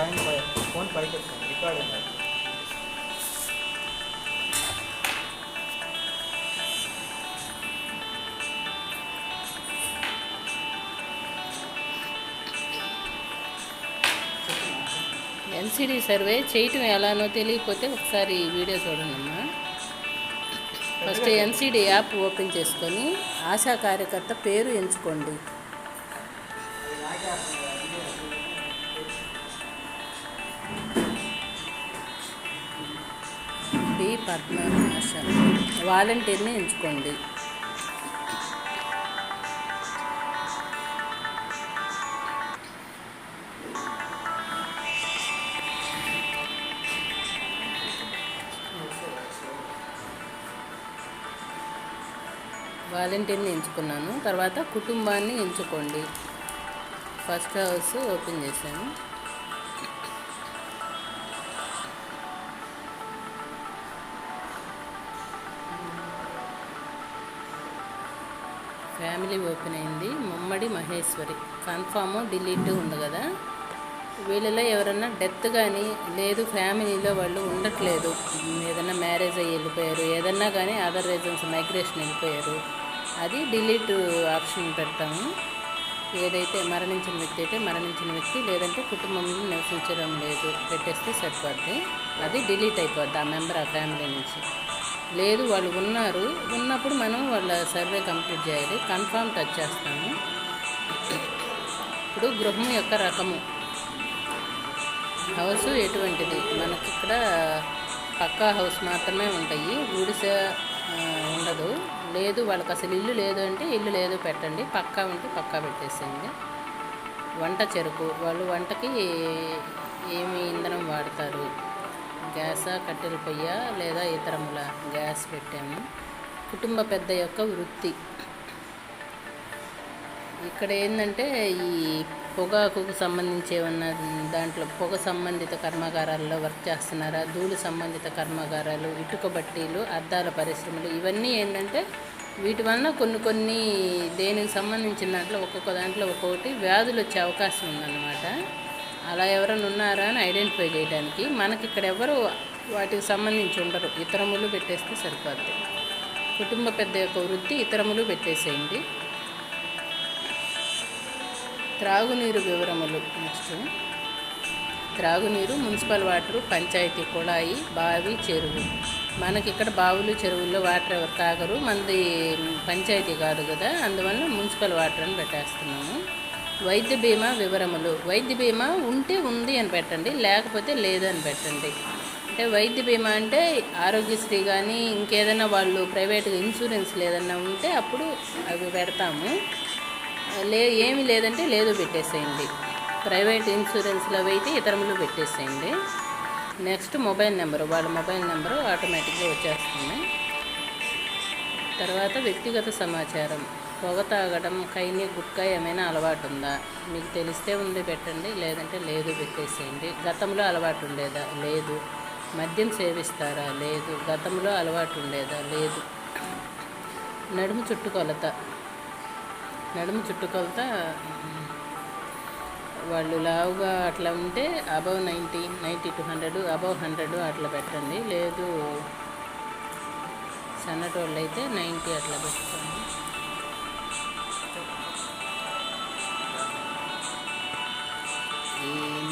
పైన పై- ఫోన్ పైకి రికార్డ్ అయింది ఎన్సిడి సర్వే చేయటం ఎలానో తెలియకపోతే ఒకసారి ఈ వీడియో చూడండి అమ్మా ఫస్ట్ ఎన్సిడి యాప్ ఓపెన్ చేసుకొని ఆశా కార్యకర్త పేరు ఎంచుకోండి. బి పద్మ వాలంటీర్ని ఎంచుకోండి. వాలంటీర్ని ఎంచుకున్నాను. తర్వాత కుటుంబాన్ని ఎంచుకోండి. ఫస్ట్ హౌస్ ఓపెన్ చేశాను. ఫ్యామిలీ ఓపెన్ అయింది. ముమ్మడి మహేశ్వరి. కన్ఫామ్ డిలీట్ ఉంది కదా. వీళ్ళలో ఎవరన్నా డెత్ కానీ లేదు ఫ్యామిలీలో వాళ్ళు ఉండట్లేదు. ఏదన్నా మ్యారేజ్ అయ్యి వెళ్ళిపోయారు. ఏదన్నా కానీ అదర్ రీజన్స్ మైగ్రేషన్ వెళ్ళిపోయారు. అది డిలీట్ ఆప్షన్ పెడతాము. ఏదైతే మరణించిన వ్యక్తి అయితే మరణించిన వ్యక్తి లేదంటే కుటుంబంలో నివసించడం లేదు. పెట్టేస్తే సరిపోద్ది. అది డిలీట్ అయిపోద్ది ఆ మెంబర్ ఆ ఫ్యామిలీ నుంచి. లేదు వాళ్ళు ఉన్నారు. ఉన్నప్పుడు మనం వాళ్ళ సర్వే కంప్లీట్ చేయాలి. కన్ఫామ్ టచ్ చేస్తాము. ఇప్పుడు గృహం యొక్క రకము. హౌస్ ఎటువంటిది? మనకి ఇక్కడ పక్కా హౌస్ మాత్రమే ఉంటాయి. గుడిస ఉండదు. లేదు వాళ్ళకి అసలు ఇల్లు లేదు అంటే ఇల్లు లేదు పెట్టండి. పక్కా ఉంటే పక్కా పెట్టేసేయండి. వంట చెరుకు. వాళ్ళు వంటకి ఏమి ఇంధనం వాడతారు? గ్యాసా కట్టెల పొయ్య లేదా ఇతరముల గ్యాస్ పెట్టాము. కుటుంబ పెద్ద యొక్క వృత్తి. ఇక్కడ ఏంటంటే ఈ పొగాకుకు సంబంధించి ఏమన్నా దాంట్లో పొగ సంబంధిత కర్మాగారాల్లో వర్క్ చేస్తున్నారా? ధూళి సంబంధిత కర్మాగారాలు ఇటుక బట్టీలు అద్దాల పరిశ్రమలు ఇవన్నీ ఏంటంటే వీటి వలన కొన్ని కొన్ని దేనికి సంబంధించిన దాంట్లో ఒక్కొక్క దాంట్లో ఒక్కొక్కటి వ్యాధులు వచ్చే అవకాశం ఉందన్నమాట. అలా ఎవరైనా ఉన్నారా అని ఐడెంటిఫై చేయడానికి మనకి ఇక్కడ ఎవరు వాటికి సంబంధించి ఉండరు. ఇతరములు పెట్టేస్తే సరిపోద్ది. కుటుంబ పెద్ద యొక్క వృత్తి ఇతరములు పెట్టేసేయండి. త్రాగునీరు వివరములు నెక్స్ట్. త్రాగునీరు మున్సిపల్ వాటరు పంచాయతీ కుళాయి బావి చెరువు. మనకి ఇక్కడ బావులు చెరువుల్లో వాటర్ ఎవరు తాగరు. మనది పంచాయతీ కాదు కదా. అందువల్ల మున్సిపల్ వాటర్ అని పెట్టేస్తున్నాము. వైద్య బీమా వివరములు. వైద్య బీమా ఉంటే ఉంది అని పెట్టండి లేకపోతే లేదు అని పెట్టండి. అంటే వైద్య బీమా అంటే ఆరోగ్యశ్రీ కానీ ఇంకేదైనా వాళ్ళు ప్రైవేట్గా ఇన్సూరెన్స్ లేదన్నా ఉంటే అప్పుడు అవి పెడతాము. లే ఏమి లేదంటే లేదు పెట్టేసేయండి. ప్రైవేట్ ఇన్సూరెన్స్లో అయితే ఇతరములు పెట్టేసేయండి. నెక్స్ట్ మొబైల్ నెంబరు వాళ్ళ మొబైల్ నెంబరు ఆటోమేటిక్గా వచ్చేస్తుంది. తర్వాత వ్యక్తిగత సమాచారం. పొగ తాగడం కైని గుట్కా ఏమైనా అలవాటు ఉందా మీకు తెలిస్తే ఉంది పెట్టండి లేదంటే లేదు పెట్టేసేయండి. గతంలో అలవాటు ఉండేదా లేదు. మద్యం సేవిస్తారా? లేదు. గతంలో అలవాటు ఉండేదా లేదు. నడుము చుట్టుకొలత నడుము చుట్టుకొలత వాళ్ళు లావుగా అట్లా ఉంటే above ninety ninety to hundred above hundred అట్లా పెట్టండి. లేదు. సన్నటోళ్ళు అయితే నైంటీ అట్లా పెట్టుకోండి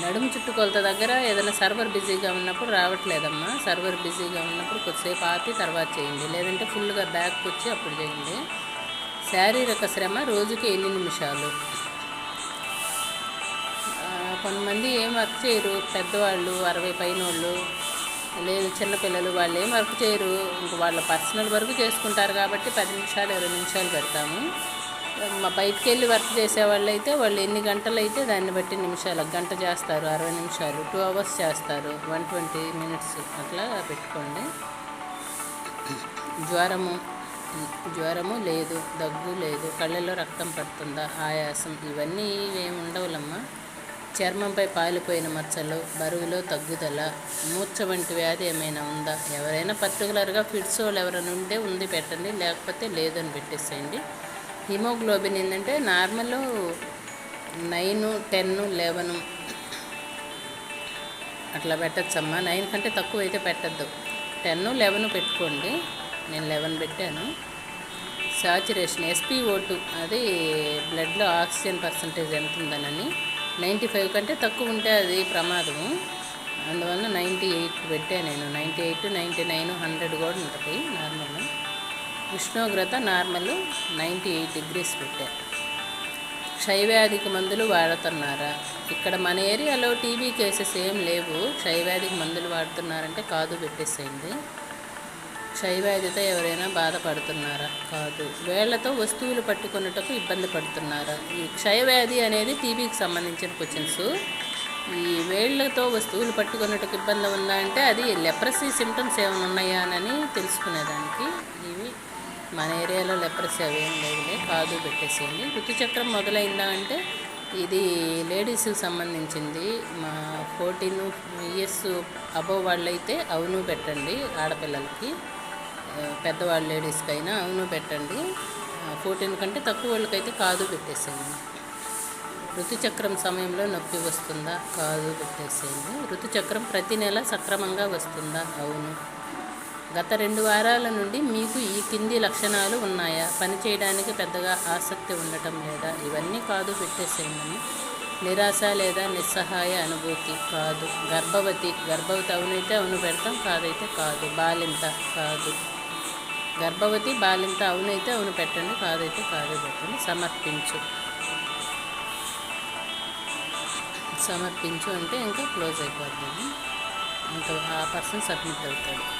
నడుము చుట్టుకొలత దగ్గర ఏదైనా సర్వర్ బిజీగా ఉన్నప్పుడు రావట్లేదమ్మా. సర్వర్ బిజీగా ఉన్నప్పుడు కొద్దిసేపు ఆపి తర్వాత చేయండి. లేదంటే ఫుల్గా బ్యాక్ వచ్చి అప్పుడు చేయండి. శారీరక శ్రమ రోజుకి ఎన్ని నిమిషాలు? కొంతమంది ఏం వర్క్ చేయరు. పెద్దవాళ్ళు అరవై పైన వాళ్ళు లేదు చిన్నపిల్లలు వాళ్ళు ఏం వర్క్ చేయరు. ఇంక వాళ్ళ పర్సనల్ వరకు చేసుకుంటారు కాబట్టి పది నిమిషాలు ఇరవై నిమిషాలు పెడతాము. మా బయటికి వెళ్ళి వర్క్ చేసే వాళ్ళు అయితే వాళ్ళు ఎన్ని గంటలు అయితే దాన్ని బట్టి నిమిషాలు గంట చేస్తారు అరవై నిమిషాలు టూ అవర్స్ చేస్తారు వన్ ట్వంటీ మినిట్స్ అట్లా పెట్టుకోండి. జ్వరము జ్వరము లేదు దగ్గు లేదు కళ్ళలో రక్తం పడుతుందా ఆయాసం ఇవన్నీ ఏమి ఉండవులమ్మా. చర్మంపై పాలిపోయిన మచ్చలు బరువులో తగ్గుదల మూర్ఛ వంటి వ్యాధి ఏమైనా ఉందా? ఎవరైనా పర్టికులర్గా ఫిట్స్ వాళ్ళు ఎవరైనా ఉంటే ఉంది పెట్టండి లేకపోతే లేదని పెట్టేసేయండి. హిమోగ్లోబిన్ ఏంటంటే నార్మల్ నైన్ టెన్ లెవెన్. అట్లా పెట్టచ్చమ్మా. నైన్ కంటే తక్కువ అయితే పెట్టద్దు. టెన్ లెవెన్ పెట్టుకోండి. నేను లెవెన్ పెట్టాను. సాచురేషన్ ఎస్పీఓ ఓటు అది బ్లడ్లో ఆక్సిజన్ పర్సంటేజ్ ఎంత ఉందనని. నైంటీ ఫైవ్ కంటే తక్కువ ఉంటే అది ప్రమాదము. అందువల్ల నైంటీ ఎయిట్ పెట్టాను నేను. Ninety eight ninety nine hundred కూడా ఉంటుంది నార్మల్ ఉష్ణోగ్రత నార్మల్ నైంటీ ఎయిట్ డిగ్రీస్ పెట్టాను క్షయవ్యాధికి మందులు వాడుతున్నారా? ఇక్కడ మన ఏరియాలో టీబీ కేసెస్ ఏం లేవు. క్షయవ్యాధికి మందులు వాడుతున్నారంటే కాదు పెట్టేసేయండి. క్షయవ్యాధితో ఎవరైనా బాధపడుతున్నారా? కాదు. వేళ్ళతో వస్తువులు పట్టుకున్నటకు ఇబ్బంది పడుతున్నారా? ఈ క్షయవ్యాధి అనేది టీబీకి సంబంధించిన క్వశ్చన్స్. ఈ వేళ్ళతో వస్తువులు పట్టుకున్నటకు ఇబ్బంది ఉందా అంటే అది లెప్రసీ సిమ్టమ్స్ ఏమైనా ఉన్నాయా అని తెలుసుకునేదానికి. మన ఏరియాలో లెప్రసీ అవి ఏం లేవులే కాదు పెట్టేసేయండి. ఋతుచక్రం మొదలైందా అంటే ఇది లేడీస్కి సంబంధించింది. మా ఫోర్టీన్ ఇయర్స్ అబోవ్ వాళ్ళైతే అవును పెట్టండి ఆడపిల్లలకి. పెద్దవాళ్ళ లేడీస్కి అయినా అవును పెట్టండి. ఫోర్టీన్ కంటే తక్కువ వాళ్ళకైతే కాదు పెట్టేసేయండి. ఋతుచక్రం సమయంలో నొప్పి వస్తుందా? కాదు పెట్టేసేయండి. ఋతుచక్రం ప్రతి నెల సక్రమంగా వస్తుందా? అవును. గత రెండు వారాల నుండి మీకు ఈ కింది లక్షణాలు ఉన్నాయా? పని చేయడానికి పెద్దగా ఆసక్తి ఉండటం లేదా? ఇవన్నీ కాదు పెట్టేసేయండి. నిరాశ లేదా నిస్సహాయ అనుభూతి కాదు. గర్భవతి గర్భవతి అవునైతే అవును పెడతాం కాదైతే కాదు. బాలింత కాదు. గర్భవతి బాలింత అవునైతే అవును పెట్టండి కాదైతే కాదు పెట్టండి. సమర్పించు. సమర్పించు అంటే ఇంకా క్లోజ్ అయిపోతుంది ఇంకా ఆ పర్సన్ సబ్మిట్ అవుతాడు.